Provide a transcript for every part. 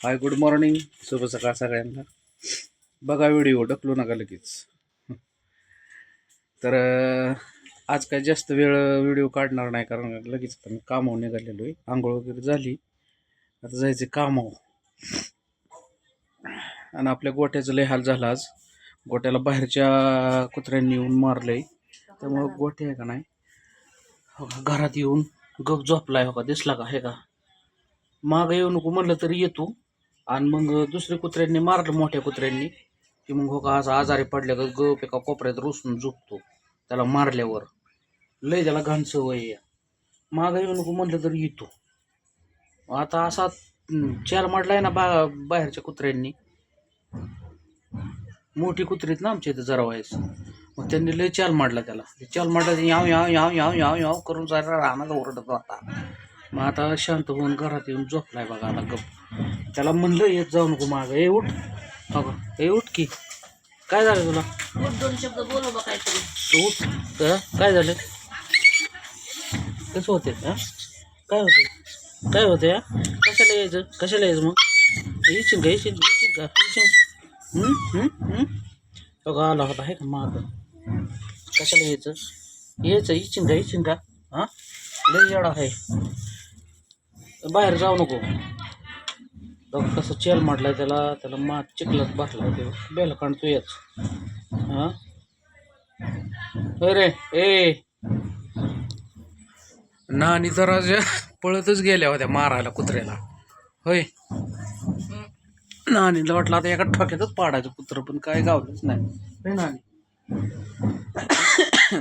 Hi good morning शुभ सकाळ सगळ्यांना. बघा व्हिडिओ ढकलू नका लगेच. तर आज काय जास्त वेळ व्हिडिओ काढणार नाही कारण लगेच आता मी कामावर निघालेलो आहे. आंघोळ वगैरे झाली. आता जायचे कामावर. आणि आपल्या गोट्याचं लय हाल झाला आज. गोट्याला बाहेरच्या कुत्र्यांनी येऊन मारलं आहे त्यामुळं गोठे आहे का नाही? हो का, घरात येऊन गप झोपलाय हो का? दिसला का? हे का? मागं येऊ नको म्हणलं तरी येतो. आणि मग दुसऱ्या कुत्र्यांनी मारलं मोठ्या कुत्र्यांनी. की मग हो का असा आजारी पडल्या का गप एका कोपऱ्यात रुसून झोपतो त्याला मारल्यावर. लय त्याला घाण सवय माग मागं येऊ नको म्हणलं तर येतो. आता असा हम्म, चार माडलाय ना बा बाहेरच्या कुत्र्यांनी. मोठी कुत्रीत आहेत ना आमच्या इथं जरा वयस. मग त्यांनी लय चाल मांडला त्याला. चाल मांडला याव याव याव याव याव याव करून जायला राहणार ओरडत होता. मग आता शांत होऊन घरात येऊन झोपलाय बघा आता गप. त्याला म्हणलं येत जाऊ नको मागं ए उठ. हो का? ए उठ की. काय झालं तुला? उठ दोन शब्द बोलू बा काहीतरी. तू उठ. अ, काय झालं? कसं होते? हा? काय होते? काय होते हा? कशाला यायचं? कशाला यायचं मग? येशील का? येशील येशील का? येशील. हं? हं? हं? का आला होता आहे का माग? कशाला यायचं? यायचं येशील का? येशील का? हां? लय येडा आहे. बाहेर जाऊ नको. कसं चेल मारलाय त्याला त्याला मात चिखलात बसलाय ते. बेल काढतो येच. हां? अरे ए! नानी जरा ज्या पळतच गेल्या होत्या मारायला कुत्र्याला. होय? नानीला वाटलं आता एका ठोक्यातच पाडायचं कुत्र पण काय गावलंच नाही. नानी?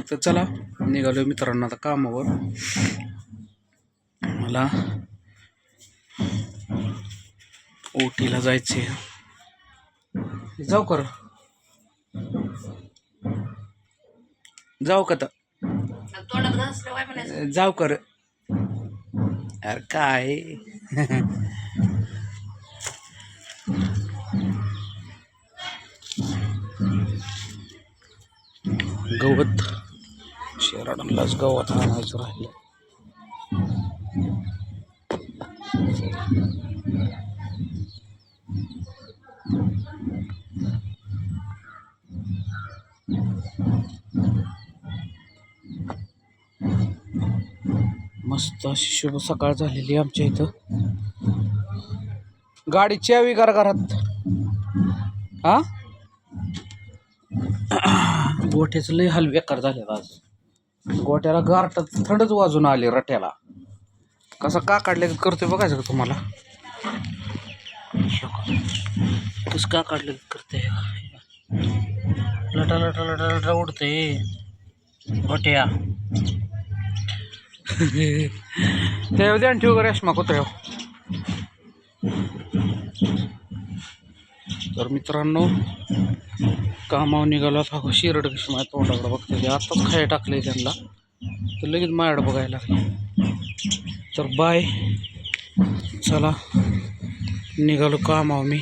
तर चला निघालो मित्रांनो आता कामावर. मला ओटीला जायचे जाऊ कर. जाऊ का जाऊ कर. अरे काय? गवत. शेराडनलाच गवत आणायचं राहिलं मस्त अशी शुभ सकाळ झालेली आहे आमच्या इथं. गाडीची यावी करा घरात. हा? गोठ्याचं लय हाल बेकार झाले आज. गोट्याला गारटात थंडच वाजून आले रट्याला. कसा का काढले करतोय बघायचं का तुम्हाला? कस का काढले करते लटा लटा लटा लटा उडते. गोट्या ते उद्या ठेवू का रेशमा? कुत्र्याव तर मित्रांनो कामावर निघाला आता हो, शिरड कशी माझ्या तोंडाकडे बघते आत्ताच खाया टाकले त्यांना. तर लगेच माझ्याकडे बघायला लागले. तर बाय. चला. निघालो कामावर मी.